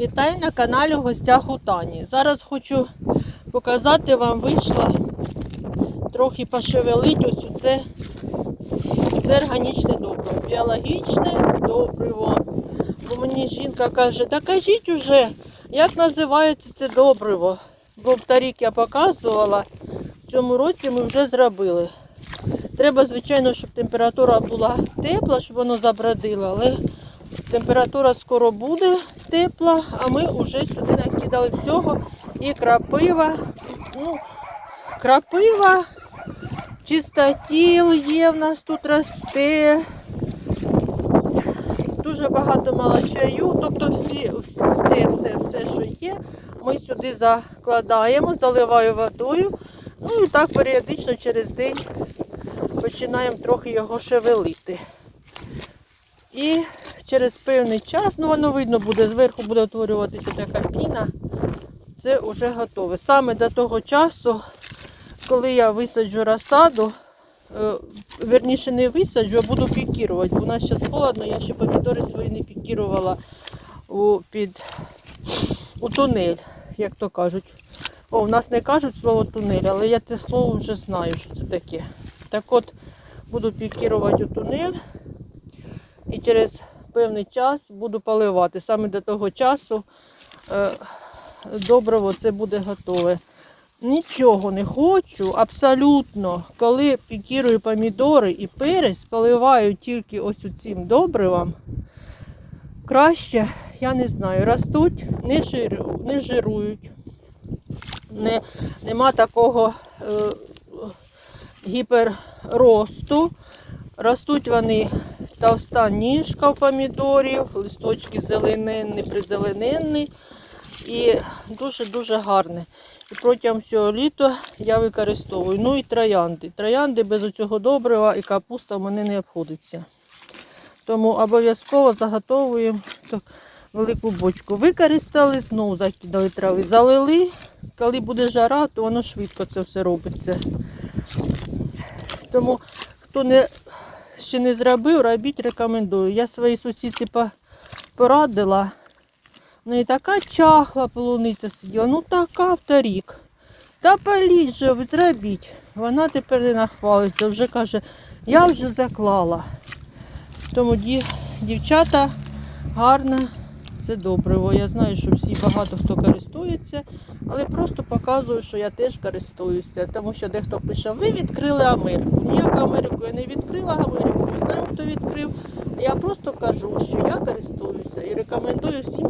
Вітаю на каналі гостях у Тані. Зараз хочу показати вам, вийшла трохи пошевелить ось це, це органічне добриво, біологічне добриво. Бо мені жінка каже, та кажіть уже, як називається це добриво. Бо торік я показувала, в цьому році ми вже зробили. Треба, звичайно, щоб температура була тепла, щоб воно забродило, але температура скоро буде тепла, а ми вже сюди накидали всього. І крапива, ну, крапива, чистотіл є в нас тут росте. Дуже багато молочаю, тобто всі, все, все, все, що є, ми сюди закладаємо, заливаю водою. Ну і так періодично через день починаємо трохи його шевелити. І через певний час, ну воно видно буде, зверху буде утворюватися така піна, це вже готове. Саме до того часу, коли я висаджу розсаду, е, верніше не висаджу, а буду пікірувати. Бо у нас зараз холодно, я ще помідори свої не пікірувала у, під, у тунель, як то кажуть. О, в нас не кажуть слово тунель, але я те слово вже знаю, що це таке. Так от буду пікірувати у тунель і через певний час буду поливати. Саме до того часу е, добриво це буде готове. Нічого не хочу, абсолютно. Коли пікірую помідори і перець, поливаю тільки ось цим добривом. Краще, я не знаю, ростуть, не, жиру, не жирують. Не, нема такого е, гіперросту. Ростуть вони товста ніжка у помідорів, листочки зелененні, призелененні і дуже-дуже гарне. І протягом всього літа я використовую. Ну і троянди. Троянди без цього добрива і капуста в мене не обходиться. Тому обов'язково заготовуємо велику бочку. Використали, знову закидали трави, залили. Коли буде жара, то воно швидко це все робиться. Тому хто не, ще не зробив, робіть, рекомендую. Я своїй сусідці порадила. Ну і така чахла полуниця сиділа, ну така вторік. Та політь же, ви зробіть. Вона тепер не нахвалиться, вже каже, я вже заклала. Тому ді- дівчата гарно, це добриво. Я знаю, що всі багато хто користується, але просто показую, що я теж користуюся. Тому що дехто пише, ви відкрили Америку. Ніяку Америку я не відкрила Америку, не знаю, хто відкрив. Я просто кажу, що я користуюся і рекомендую всім